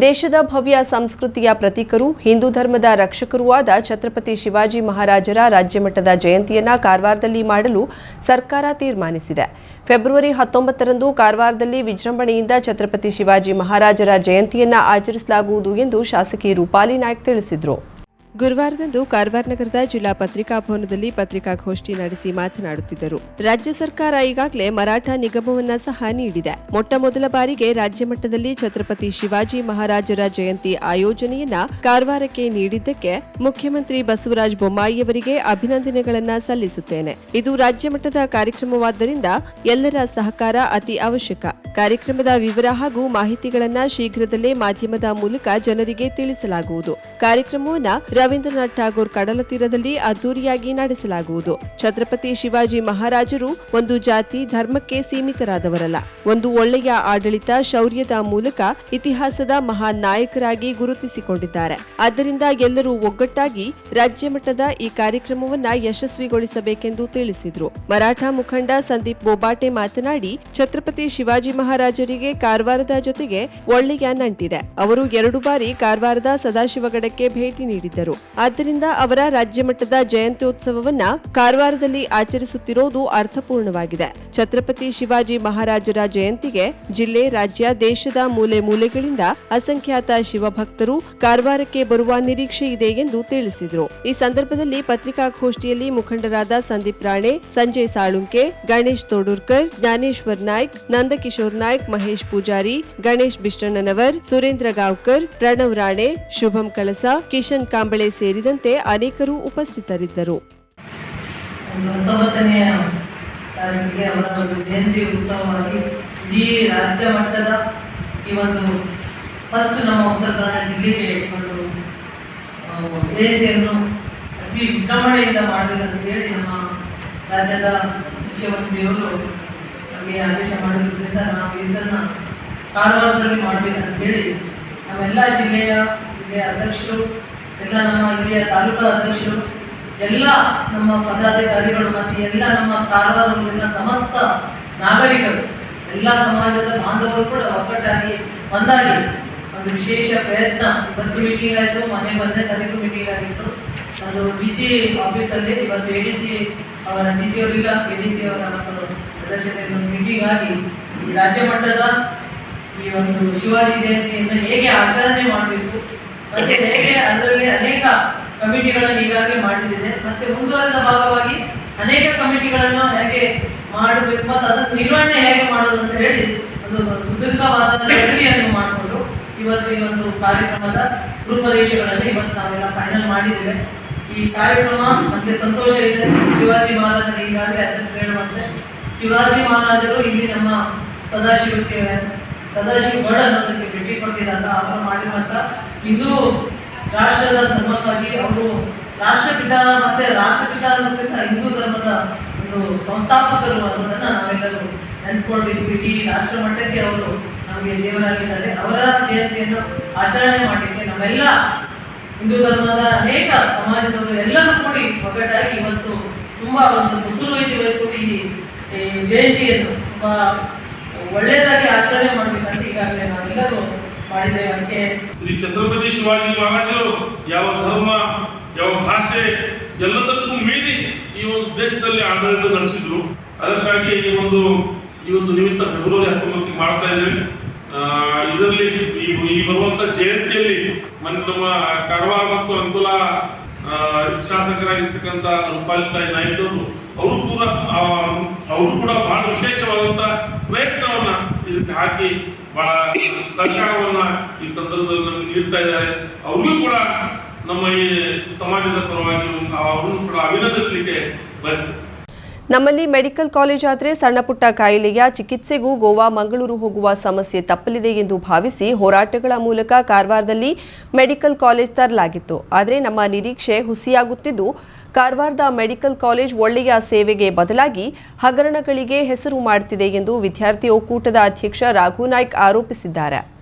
ದೇಶದ ಭವ್ಯ ಸಂಸ್ಕೃತಿಯ ಪ್ರತೀಕರು, ಹಿಂದೂ ಧರ್ಮದ ರಕ್ಷಕರೂ ಆದ ಛತ್ರಪತಿ ಶಿವಾಜಿ ಮಹಾರಾಜರ ರಾಜ್ಯಮಟ್ಟದ ಜಯಂತಿಯನ್ನ ಕಾರವಾರದಲ್ಲಿ ಮಾಡಲು ಸರ್ಕಾರ ತೀರ್ಮಾನಿಸಿದೆ. ಫೆಬ್ರವರಿ ಹತ್ತೊಂಬತ್ತರಂದು ಕಾರವಾರದಲ್ಲಿ ವಿಜೃಂಭಣೆಯಿಂದ ಛತ್ರಪತಿ ಶಿವಾಜಿ ಮಹಾರಾಜರ ಜಯಂತಿಯನ್ನ ಆಚರಿಸಲಾಗುವುದು ಎಂದು ಶಾಸಕಿ ರೂಪಾಲಿ ನಾಯ್ಕ್ ತಿಳಿಸಿದರು. ಗುರುವಾರದಂದು ಕಾರವಾರ ನಗರದ ಜಿಲ್ಲಾ ಪತ್ರಿಕಾ ಭವನದಲ್ಲಿ ಪತ್ರಿಕಾಗೋಷ್ಠಿ ನಡೆಸಿ ಮಾತನಾಡುತ್ತಿದ್ದರು. ರಾಜ್ಯ ಸರ್ಕಾರ ಈಗಾಗಲೇ ಮರಾಠ ನಿಗಮವನ್ನ ಸಹ ನೀಡಿದೆ. ಮೊಟ್ಟ ಮೊದಲ ಬಾರಿಗೆ ರಾಜ್ಯ ಮಟ್ಟದಲ್ಲಿ ಛತ್ರಪತಿ ಶಿವಾಜಿ ಮಹಾರಾಜರ ಜಯಂತಿ ಆಯೋಜನೆಯನ್ನ ಕಾರವಾರಕ್ಕೆ ನೀಡಿದ್ದಕ್ಕೆ ಮುಖ್ಯಮಂತ್ರಿ ಬಸವರಾಜ ಬೊಮ್ಮಾಯಿಯವರಿಗೆ ಅಭಿನಂದನೆಗಳನ್ನ ಸಲ್ಲಿಸುತ್ತೇನೆ. ಇದು ರಾಜ್ಯ ಮಟ್ಟದ ಕಾರ್ಯಕ್ರಮವಾದ್ದರಿಂದ ಎಲ್ಲರ ಸಹಕಾರ ಅತಿ ಅವಶ್ಯಕ. ಕಾರ್ಯಕ್ರಮದ ವಿವರ ಹಾಗೂ ಮಾಹಿತಿಗಳನ್ನ ಶೀಘ್ರದಲ್ಲೇ ಮಾಧ್ಯಮದ ಮೂಲಕ ಜನರಿಗೆ ತಿಳಿಸಲಾಗುವುದು. ಕಾರ್ಯಕ್ರಮವನ್ನ ರವೀಂದ್ರನಾಥ್ ಠಾಗೋರ್ ಕಡಲ ತೀರದಲ್ಲಿ ಅದ್ದೂರಿಯಾಗಿ ನಡೆಸಲಾಗುವುದು. ಛತ್ರಪತಿ ಶಿವಾಜಿ ಮಹಾರಾಜರು ಒಂದು ಜಾತಿ, ಧರ್ಮಕ್ಕೆ ಸೀಮಿತರಾದವರಲ್ಲ. ಒಂದು ಒಳ್ಳೆಯ ಆಡಳಿತ ಶೌರ್ಯದ ಮೂಲಕ ಇತಿಹಾಸದ ಮಹಾನ್ ನಾಯಕರಾಗಿ ಗುರುತಿಸಿಕೊಂಡಿದ್ದಾರೆ. ಆದ್ದರಿಂದ ಎಲ್ಲರೂ ಒಗ್ಗಟ್ಟಾಗಿ ರಾಜ್ಯ ಮಟ್ಟದ ಈ ಕಾರ್ಯಕ್ರಮವನ್ನ ಯಶಸ್ವಿಗೊಳಿಸಬೇಕೆಂದು ತಿಳಿಸಿದರು. ಮರಾಠ ಮುಖಂಡ ಸಂದೀಪ್ ಬೋಬಾಟೆ ಮಾತನಾಡಿ, ಛತ್ರಪತಿ ಶಿವಾಜಿ ಮಹಾರಾಜರಿಗೆ ಕಾರವಾರದ ಜೊತೆಗೆ ಒಳ್ಳೆಯ ನಂಟಿದೆ. ಅವರು ಎರಡು ಬಾರಿ ಕಾರವಾರದ ಸದಾಶಿವಗಡಕ್ಕೆ ಭೇಟಿ ನೀಡಿದ್ದರು. ಆದ್ದರಿಂದ ಅವರ ರಾಜ್ಯ ಮಟ್ಟದ ಜಯಂತ್ಯೋತ್ಸವವನ್ನ ಕಾರವಾರದಲ್ಲಿ ಆಚರಿಸುತ್ತಿರೋದು ಅರ್ಥಪೂರ್ಣವಾಗಿದೆ. ಛತ್ರಪತಿ ಶಿವಾಜಿ ಮಹಾರಾಜರ ಜಯಂತಿಗೆ ಜಿಲ್ಲೆ, ರಾಜ್ಯ, ದೇಶದ ಮೂಲೆ ಮೂಲೆಗಳಿಂದ ಅಸಂಖ್ಯಾತ ಶಿವಭಕ್ತರು ಕಾರವಾರಕ್ಕೆ ಬರುವ ನಿರೀಕ್ಷೆ ಇದೆ ಎಂದು ತಿಳಿಸಿದರು. ಈ ಸಂದರ್ಭದಲ್ಲಿ ಪತ್ರಿಕಾಗೋಷ್ಠಿಯಲ್ಲಿ ಮುಖಂಡರಾದ ಸಂದೀಪ್ ರಾಣೆ, ಸಂಜಯ್ ಸಾಳುಂಕೆ, ಗಣೇಶ್ ತೋಡೂರ್ಕರ್, ಜ್ಞಾನೇಶ್ವರ್ ನಾಯ್ಕ್, ನಂದಕಿಶೋರ್ ನಾಯ್ಕ್, ಮಹೇಶ್ ಪೂಜಾರಿ, ಗಣೇಶ್ ಬಿಷ್ಟಣ್ಣನವರ್, ಸುರೇಂದ್ರ ಗಾವ್ಕರ್, ಪ್ರಣವ್ ರಾಣೆ, ಶುಭಂ ಕಳಸ, ಕಿಶನ್ ಕಾಂಬಳೆ ಸೇರಿದಂತೆ ಅನೇಕರು ಉಪಸ್ಥಿತರಿದ್ದರು. ಜಯಂತಿ ಉತ್ಸವವಾಗಿ ಇಡೀ ರಾಜ್ಯ ಮಟ್ಟದ ಈ ಒಂದು ಫಸ್ಟ್ ನಮ್ಮ ಉತ್ತರ ಕನ್ನಡ ಜಿಲ್ಲೆಗೆ ಒಂದು ಜಯಂತಿಯನ್ನು ಅತಿ ವಿಜೃಂಭಣೆಯಿಂದ ಮಾಡಬೇಕಂತ ಹೇಳಿ ನಮ್ಮ ರಾಜ್ಯದ ಮುಖ್ಯಮಂತ್ರಿಯವರು ನಮಗೆ ಆದೇಶ ಮಾಡಿರೋದ್ರಿಂದ ನಾವು ಇದನ್ನು ಕಾರವಾರದಲ್ಲಿ ಮಾಡಬೇಕಂತ ಹೇಳಿ ನಮ್ಮೆಲ್ಲ ಜಿಲ್ಲೆಯ ಜಿಲ್ಲೆಯ ಅಧ್ಯಕ್ಷರು ಎಲ್ಲ ನಮ್ಮ ಇಲ್ಲಿಯ ತಾಲೂಕಾ ಅಧ್ಯಕ್ಷರು, ಎಲ್ಲ ನಮ್ಮ ಪದಾಧಿಕಾರಿಗಳು ಮತ್ತು ಎಲ್ಲ ನಮ್ಮ ಕಾರವಾರ ಸಮಸ್ತ ನಾಗರಿಕರು, ಎಲ್ಲ ಸಮಾಜದ ಬಾಂಧವರು ಕೂಡ ಒಗ್ಗಟ್ಟಾಗಿ ಒಂದಾಗಿ ಒಂದು ವಿಶೇಷ ಪ್ರಯತ್ನ. ಇವತ್ತು ಮೀಟಿಂಗ್ ಆಯಿತು ಮನೆ ಬಂದೆ ತಾರೀಕು ಮೀಟಿಂಗ್ ಆಗಿತ್ತು. ಅದು ಡಿ ಸಿ ಆಫೀಸಲ್ಲಿ ಇವತ್ತು ಎ ಡಿ ಸಿ ಅವರ ಡಿ ಸಿ ಅವರಿಲ್ಲ ಎ ಡಿ ಸಿ ಅವರ ಒಂದು ಮೀಟಿಂಗ್ ಆಗಿ ಈ ರಾಜ್ಯ ಮಟ್ಟದ ಈ ಒಂದು ಶಿವಾಜಿ ಜಯಂತಿಯನ್ನು ಹೇಗೆ ಆಚರಣೆ ಮಾಡಬೇಕು ಮತ್ತೆ ಹೇಗೆ? ಅದರಲ್ಲಿ ಅನೇಕ ಕಮಿಟಿಗಳನ್ನು ಈಗಾಗಲೇ ಮಾಡಿದ್ದೇನೆ. ಮತ್ತೆ ಮುಂದುವರೆದ ಭಾಗವಾಗಿ ಅನೇಕ ಕಮಿಟಿಗಳನ್ನು ಹೇಗೆ ಮಾಡಬೇಕು ಮತ್ತು ಅದನ್ನು ನಿರ್ವಹಣೆ ಹೇಗೆ ಮಾಡೋದು ಅಂತ ಹೇಳಿ ಒಂದು ಸುದೀರ್ಘವಾದ ಚರ್ಚೆಯನ್ನು ಮಾಡಿಕೊಂಡು ಇವತ್ತು ಈ ಒಂದು ಕಾರ್ಯಕ್ರಮದ ರೂಪರೇಷೆಗಳನ್ನು ಇವತ್ತು ನಾವೆಲ್ಲ ಫೈನಲ್ ಮಾಡಿದ್ದೇವೆ. ಈ ಕಾರ್ಯಕ್ರಮ ನಮಗೆ ಸಂತೋಷ ಇದೆ. ಶಿವಾಜಿ ಮಹಾರಾಜರು ಈಗಾಗಲೇ ಅದನ್ನು ಹೇಳುವಂತೆ. ಶಿವಾಜಿ ಮಹಾರಾಜರು ಇಲ್ಲಿ ನಮ್ಮ ಸದಾಶಿವಕ್ಕೆ ಸದಾಶಿವ ಗೌಡ ಅನ್ನೋದಕ್ಕೆ ಭೇಟಿ ಕೊಟ್ಟಿದ್ದಾಗ ಅವರು ಮಾಡಿರುವಂಥ ಹಿಂದೂ ರಾಷ್ಟ್ರದ ಧರ್ಮಕ್ಕಾಗಿ ಅವರು ರಾಷ್ಟ್ರಪಿತ ಮತ್ತು ರಾಷ್ಟ್ರಪಿತ ಅನ್ನೋದಕ್ಕಿಂತ ಹಿಂದೂ ಧರ್ಮದ ಒಂದು ಸಂಸ್ಥಾಪಕರು ಅನ್ನೋದನ್ನು ನಾವೆಲ್ಲರೂ ನೆನೆಸ್ಕೊಳ್ಬೇಕು. ಇಡೀ ರಾಷ್ಟ್ರ ಮಟ್ಟಕ್ಕೆ ಅವರು ನಮಗೆ ದೇವರಾಗಿದ್ದಾರೆ. ಅವರ ಜಯಂತಿಯನ್ನು ಆಚರಣೆ ಮಾಡಲಿಕ್ಕೆ ನಾವೆಲ್ಲ ಹಿಂದೂ ಧರ್ಮದ ಅನೇಕ ಸಮಾಜದವರು ಎಲ್ಲರೂ ಕೂಡಿ ಒಗ್ಗಟ್ಟಾಗಿ ಇವತ್ತು ತುಂಬ ಒಂದು ಕುತೂಹಲ ವಹಿಸ್ಕೊಂಡು ಈ ಜಯಂತಿಯನ್ನು ತುಂಬ ಒಳ್ಳೆಯದಾಗಿ ಆಚರಣೆ ಮಾಡಬೇಕಂತ ಈಗಾಗಲೇ ನಾವೆಲ್ಲರೂ ಅದಕ್ಕೆ ಶ್ರೀ ಛತ್ರಪತಿ ಶಿವಾಜಿ ಮಹಾರಾಜರು ಯಾವ ಧರ್ಮ, ಯಾವ ಭಾಷೆ, ಎಲ್ಲದಕ್ಕೂ ಮೀರಿ ಈ ಒಂದು ದೇಶದಲ್ಲಿ ಆಡಳಿತ ನಡೆಸಿದ್ರು. ಅದಕ್ಕಾಗಿ ಈ ಒಂದು ಈ ಒಂದು ನಿಮಿತ್ತ ಫೆಬ್ರವರಿ ಹತ್ತೊಂಬತ್ತಕ್ಕೆ ಮಾಡ್ತಾ ಇದ್ದೇವೆ. ಇದರಲ್ಲಿ ಈ ಈ ಬರುವಂತ ಜಯಂತಿಯಲ್ಲಿ ನಮ್ಮ ಕಾರವಾರ ಮತ್ತು ಅಂಕುಲ ಶಾಸಕರಾಗಿರ್ತಕ್ಕಂಥ ರೂಪಾಲಿ ತಾಯಿ ನಾಯ್ಕರು, ಅವರು ಕೂಡ ಅವರು ಕೂಡ ಬಹಳ ವಿಶೇಷವಾದಂತ ಪ್ರಯತ್ನವನ್ನ ಇದಕ್ಕೆ ಹಾಕಿ ಬಹಳ ಸಹಕಾರವನ್ನ ಈ ಸಂದರ್ಭದಲ್ಲಿ ನಮಗೆ ನೀಡ್ತಾ ಇದ್ದಾರೆ. ಅವ್ರಿಗೂ ಕೂಡ ನಮ್ಮ ಈ ಸಮಾಜದ ಪರವಾಗಿ ಅವ್ರನ್ನು ಕೂಡ ಅಭಿನಂದಿಸಲಿಕ್ಕೆ ಬಯಸ್ತೇನೆ. ನಮ್ಮಲ್ಲಿ ಮೆಡಿಕಲ್ ಕಾಲೇಜ್ ಆದರೆ ಸಣ್ಣಪುಟ್ಟ ಕಾಯಿಲೆಯ ಚಿಕಿತ್ಸೆಗೂ ಗೋವಾ, ಮಂಗಳೂರು ಹೋಗುವ ಸಮಸ್ಯೆ ತಪ್ಪಲಿದೆ ಎಂದು ಭಾವಿಸಿ ಹೋರಾಟಗಳ ಮೂಲಕ ಕಾರವಾರದಲ್ಲಿ ಮೆಡಿಕಲ್ ಕಾಲೇಜ್ ತರಲಾಗಿತ್ತು. ಆದರೆ ನಮ್ಮ ನಿರೀಕ್ಷೆ ಹುಸಿಯಾಗುತ್ತಿದ್ದು, ಕಾರವಾರದ ಮೆಡಿಕಲ್ ಕಾಲೇಜ್ ಒಳ್ಳೆಯ ಸೇವೆಗೆ ಬದಲಾಗಿ ಹಗರಣಗಳಿಗೆ ಹೆಸರು ಮಾಡುತ್ತಿದೆ ಎಂದು ವಿದ್ಯಾರ್ಥಿ ಒಕ್ಕೂಟದ ಅಧ್ಯಕ್ಷ ರಾಘು ಆರೋಪಿಸಿದ್ದಾರೆ.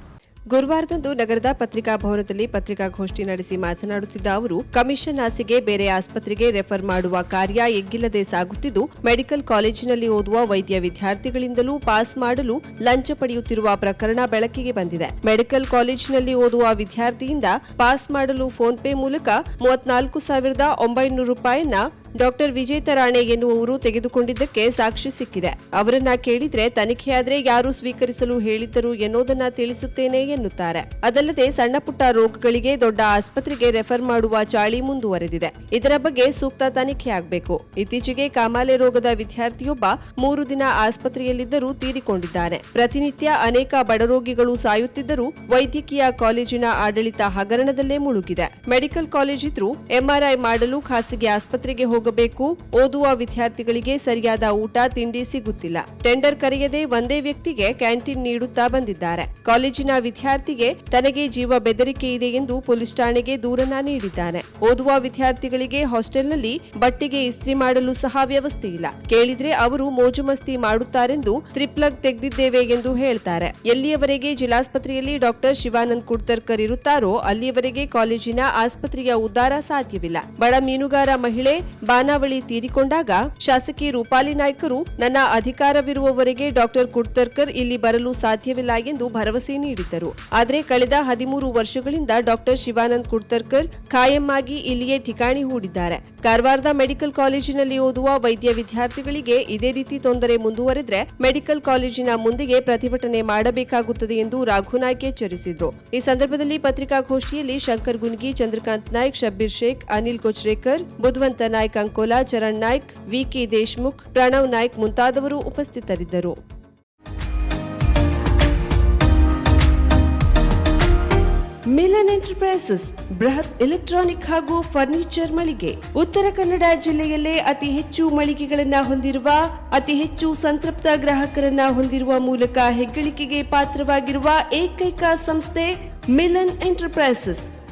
ಗುರುವಾರದಂದು ನಗರದ ಪತ್ರಿಕಾ ಭವನದಲ್ಲಿ ಪತ್ರಿಕಾಗೋಷ್ಠಿ ನಡೆಸಿ ಮಾತನಾಡುತ್ತಿದ್ದ ಅವರು, ಕಮಿಷನ್ ಆಸೆಗೆ ಬೇರೆ ಆಸ್ಪತ್ರೆಗೆ ರೆಫರ್ ಮಾಡುವ ಕಾರ್ಯ ಎಗ್ಗಿಲ್ಲದೆ ಸಾಗುತ್ತಿದ್ದು, ಮೆಡಿಕಲ್ ಕಾಲೇಜಿನಲ್ಲಿ ಓದುವ ವೈದ್ಯ ವಿದ್ಯಾರ್ಥಿಗಳಿಂದಲೂ ಪಾಸ್ ಮಾಡಲು ಲಂಚ ಪಡೆಯುತ್ತಿರುವ ಪ್ರಕರಣ ಬೆಳಕಿಗೆ ಬಂದಿದೆ. ಮೆಡಿಕಲ್ ಕಾಲೇಜಿನಲ್ಲಿ ಓದುವ ವಿದ್ಯಾರ್ಥಿಯಿಂದ ಪಾಸ್ ಮಾಡಲು ಫೋನ್ ಪೇ ಮೂಲಕ ಮೂವತ್ನಾಲ್ಕು ಸಾವಿರದ ಒಂಬೈನೂರು ರೂಪಾಯಿಯನ್ನ ಡಾಕ್ಟರ್ ವಿಜಯ್ ತರಾಣೆ ಎನ್ನುವವರು ತೆಗೆದುಕೊಂಡಿದ್ದಕ್ಕೆ ಸಾಕ್ಷಿ ಸಿಕ್ಕಿದೆ. ಅವರನ್ನ ಕೇಳಿದ್ರೆ ತನಿಖೆಯಾದ್ರೆ ಯಾರು ಸ್ವೀಕರಿಸಲು ಹೇಳಿದ್ದರು ಎನ್ನುವುದನ್ನ ತಿಳಿಸುತ್ತೇನೆ ಎನ್ನುತ್ತಾರೆ. ಅದಲ್ಲದೆ ಸಣ್ಣ ಪುಟ್ಟ ರೋಗಗಳಿಗೆ ದೊಡ್ಡ ಆಸ್ಪತ್ರೆಗೆ ರೆಫರ್ ಮಾಡುವ ಚಾಳಿ ಮುಂದುವರೆದಿದೆ. ಇದರ ಬಗ್ಗೆ ಸೂಕ್ತ ತನಿಖೆಯಾಗಬೇಕು ಇತ್ತೀಚೆಗೆ ಕಾಮಾಲೆ ರೋಗದ ವಿದ್ಯಾರ್ಥಿಯೊಬ್ಬ ಮೂರು ದಿನ ಆಸ್ಪತ್ರೆಯಲ್ಲಿದ್ದರೂ ತೀರಿಕೊಂಡಿದ್ದಾನೆ. ಪ್ರತಿನಿತ್ಯ ಅನೇಕ ಬಡರೋಗಿಗಳು ಸಾಯುತ್ತಿದ್ದರೂ ವೈದ್ಯಕೀಯ ಕಾಲೇಜಿನ ಆಡಳಿತ ಹಗರಣದಲ್ಲೇ ಮುಳುಗಿದೆ. ಮೆಡಿಕಲ್ ಕಾಲೇಜ್ ಇದ್ರೂ ಎಂಆರ್ಐ ಮಾಡಲು ಖಾಸಗಿ ಆಸ್ಪತ್ರೆಗೆ ಹೋಗಬೇಕು. ಓದುವ ವಿದ್ಯಾರ್ಥಿಗಳಿಗೆ ಸರಿಯಾದ ಊಟ, ತಿಂಡಿ ಸಿಗುತ್ತಿಲ್ಲ. ಟೆಂಡರ್ ಕರೆಯದೆ ಒಂದೇ ವ್ಯಕ್ತಿಗೆ ಕ್ಯಾಂಟೀನ್ ನೀಡುತ್ತಾ ಬಂದಿದ್ದಾರೆ. ಕಾಲೇಜಿನ ವಿದ್ಯಾರ್ಥಿಗೆ ತನಗೆ ಜೀವ ಬೆದರಿಕೆ ಇದೆ ಎಂದು ಪೊಲೀಸ್ ಠಾಣೆಗೆ ದೂರನ ನೀಡಿದ್ದಾನೆ. ಓದುವ ವಿದ್ಯಾರ್ಥಿಗಳಿಗೆ ಹಾಸ್ಟೆಲ್ನಲ್ಲಿ ಬಟ್ಟೆಗೆ ಇಸ್ತ್ರಿ ಮಾಡಲು ಸಹ ವ್ಯವಸ್ಥೆ ಇಲ್ಲ. ಕೇಳಿದ್ರೆ ಅವರು ಮೋಜು ಮಸ್ತಿ ಮಾಡುತ್ತಾರೆಂದು ತ್ರಿಪ್ಲಗ್ ತೆಗೆದಿದ್ದೇವೆ ಎಂದು ಹೇಳ್ತಾರೆ. ಎಲ್ಲಿಯವರೆಗೆ ಜಿಲ್ಲಾಸ್ಪತ್ರೆಯಲ್ಲಿ ಡಾಕ್ಟರ್ ಶಿವಾನಂದ್ ಕುಡ್ತರ್ಕರ್ ಇರುತ್ತಾರೋ ಅಲ್ಲಿಯವರೆಗೆ ಕಾಲೇಜಿನ ಆಸ್ಪತ್ರೆಯ ಉದ್ದಾರ ಸಾಧ್ಯವಿಲ್ಲ. ಬಡ ಮೀನುಗಾರ ಮಹಿಳೆ ಬಾನಾವಳಿ ತೀರಿಕೊಂಡಾಗ ಶಾಸಕಿ ರೂಪಾಲಿ ನಾಯ್ಕರು, ನನ್ನ ಅಧಿಕಾರವಿರುವವರೆಗೆ ಡಾಕ್ಟರ್ ಕುಡ್ತರ್ಕರ್ ಇಲ್ಲಿ ಬರಲು ಸಾಧ್ಯವಿಲ್ಲ ಎಂದು ಭರವಸೆ ನೀಡಿದ್ದರು. ಆದರೆ ಕಳೆದ ಹದಿಮೂರು ವರ್ಷಗಳಿಂದ ಡಾಕ್ಟರ್ ಶಿವಾನಂದ್ ಕುಡ್ತರ್ಕರ್ ಖಾಯಂ ಆಗಿ ಇಲ್ಲಿಯೇ ಠಿಕಾಣಿ ಹೂಡಿದ್ದಾರೆ. ಕಾರವಾರದ ಮೆಡಿಕಲ್ ಕಾಲೇಜಿನಲ್ಲಿ ಓದುವ ವೈದ್ಯ ವಿದ್ಯಾರ್ಥಿಗಳಿಗೆ ಇದೇ ರೀತಿ ತೊಂದರೆ ಮುಂದುವರೆದ್ರೆ ಮೆಡಿಕಲ್ ಕಾಲೇಜಿನ ಮುಂದೆಯೇ ಪ್ರತಿಭಟನೆ ಮಾಡಬೇಕಾಗುತ್ತದೆ ಎಂದು ರಾಘುನಾಯ್ಕ ಎಚ್ಚರಿಸಿದ್ರು. ಈ ಸಂದರ್ಭದಲ್ಲಿ ಪತ್ರಿಕಾಗೋಷ್ಠಿಯಲ್ಲಿ ಶಂಕರ್ ಗುನ್ಗಿ, ಚಂದ್ರಕಾಂತ್ ನಾಯ್ಕ್, ಶಬ್ಬೀರ್ ಶೇಖ್, ಅನಿಲ್ ಕೊಚ್ರೇಕರ್ ಬುಧವಂತ ನಾಯ್ಕ್ ಅಂಕೋಲಾ ಚರಣ್ ನಾಯ್ಕ್, ವಿಕೆ ದೇಶ್ಮುಖ್, ಪ್ರಣವ್ ನಾಯ್ಕ್ ಮುಂತಾದವರು ಉಪಸ್ಥಿತರಿದ್ದರು. ಮಿಲನ್ ಎಂಟರ್ಪ್ರೈಸಸ್, ಬೃಹತ್ ಎಲೆಕ್ಟ್ರಾನಿಕ್ ಹಾಗೂ ಫರ್ನಿಚರ್ ಮಳಿಗೆ. ಉತ್ತರ ಕನ್ನಡ ಜಿಲ್ಲೆಯಲ್ಲೇ ಅತಿ ಹೆಚ್ಚು ಮಳಿಗೆಗಳನ್ನು ಹೊಂದಿರುವ, ಅತಿ ಹೆಚ್ಚು ಸಂತೃಪ್ತ ಗ್ರಾಹಕರನ್ನ ಹೊಂದಿರುವ ಮೂಲಕ ಹೆಗ್ಗಳಿಕೆಗೆ ಪಾತ್ರವಾಗಿರುವ ಏಕೈಕ ಸಂಸ್ಥೆ ಮಿಲನ್ ಎಂಟರ್ಪ್ರೈಸಸ್.